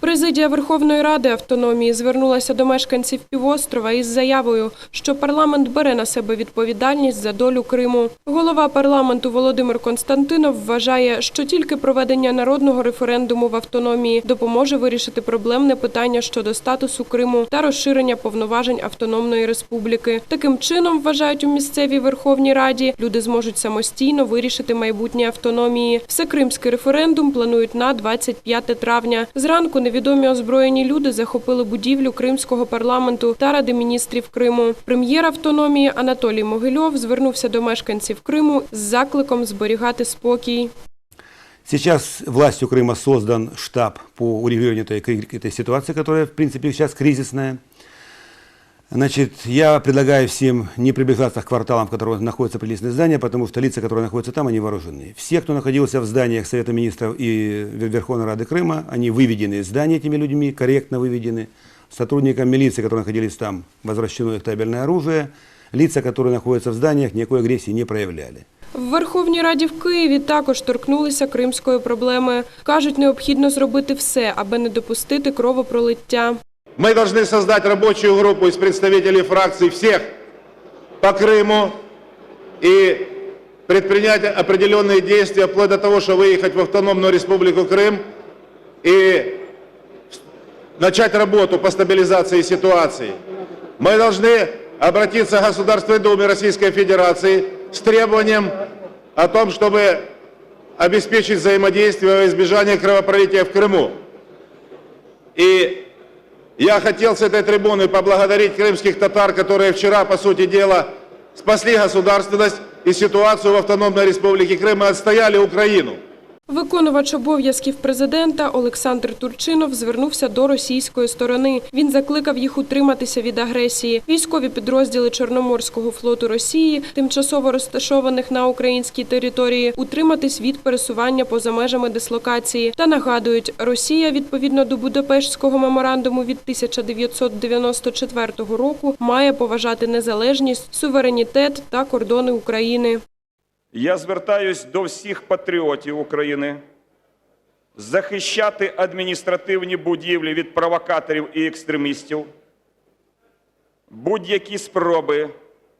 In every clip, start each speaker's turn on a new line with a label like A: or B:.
A: Президія Верховної Ради автономії звернулася до мешканців півострова із заявою, що парламент бере на себе відповідальність за долю Криму. Голова парламенту Володимир Константинов вважає, що тільки проведення народного референдуму в автономії допоможе вирішити проблемне питання щодо статусу Криму та розширення повноважень автономної республіки. Таким чином, вважають у місцевій Верховній Раді, люди зможуть самостійно вирішити майбутнє автономії. Всекримський референдум планують на 25 травня. Зранку невідомі озброєні люди захопили будівлю Кримського парламенту та Ради міністрів Криму. Прем'єр автономії Анатолій Могильов звернувся до мешканців Криму з закликом зберігати спокій.
B: Сейчас властью Крыма создан штаб по урегулированию этой, кри- этой ситуации, которая, в принципе, сейчас кризисная. Значит, я предлагаю всем не приближаться к кварталам, в которых находятся приличные здания, потому что лица, которые находятся там, они вооружены. Все, кто находился в зданиях Совета Министров и Вер- Верховной Рады Крыма, они выведены из здания этими людьми, корректно выведены. Сотрудникам милиции, которые находились там, возвращено их табельное оружие. Лица, которые находятся в зданиях, никакой агрессии не проявляли.
A: В Верховній Раді в Києві також торкнулися кримської проблеми. Кажуть, необхідно зробити все, аби не допустити кровопролиття.
C: Мы должны создать рабочую группу из представителей фракций всех по Крыму и предпринять определенные действия, вплоть до того, что выехать в автономную республику Крым и начать работу по стабилизации ситуации. Мы должны обратиться к Государственной Думе Российской Федерации с требованием о том, чтобы обеспечить взаимодействие во избежание кровопролития в Крыму. И я хотел с этой трибуны поблагодарить крымских татар, которые вчера, по сути дела, спасли государственность и ситуацию в автономной республике Крым и отстояли Украину.
A: Виконувач обов'язків президента Олександр Турчинов звернувся до російської сторони. Він закликав їх утриматися від агресії. Військові підрозділи Чорноморського флоту Росії, тимчасово розташованих на українській території, утриматись від пересування поза межами дислокації. Та нагадують, Росія відповідно до Будапештського меморандуму від 1994 року має поважати незалежність, суверенітет та кордони України.
D: Я звертаюсь до всіх патріотів України захищати адміністративні будівлі від провокаторів і екстремістів. Будь-які спроби,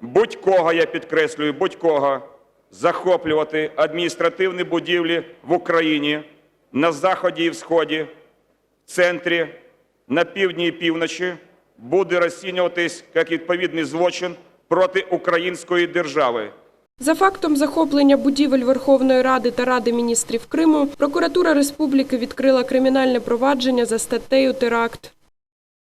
D: будь-кого, я підкреслюю, будь-кого захоплювати адміністративні будівлі в Україні на заході і всході, в центрі, на півдні і півночі буде розцінюватись як відповідний злочин проти української держави.
A: За фактом захоплення будівель Верховної Ради та Ради міністрів Криму, прокуратура республіки відкрила кримінальне провадження за статтею теракт.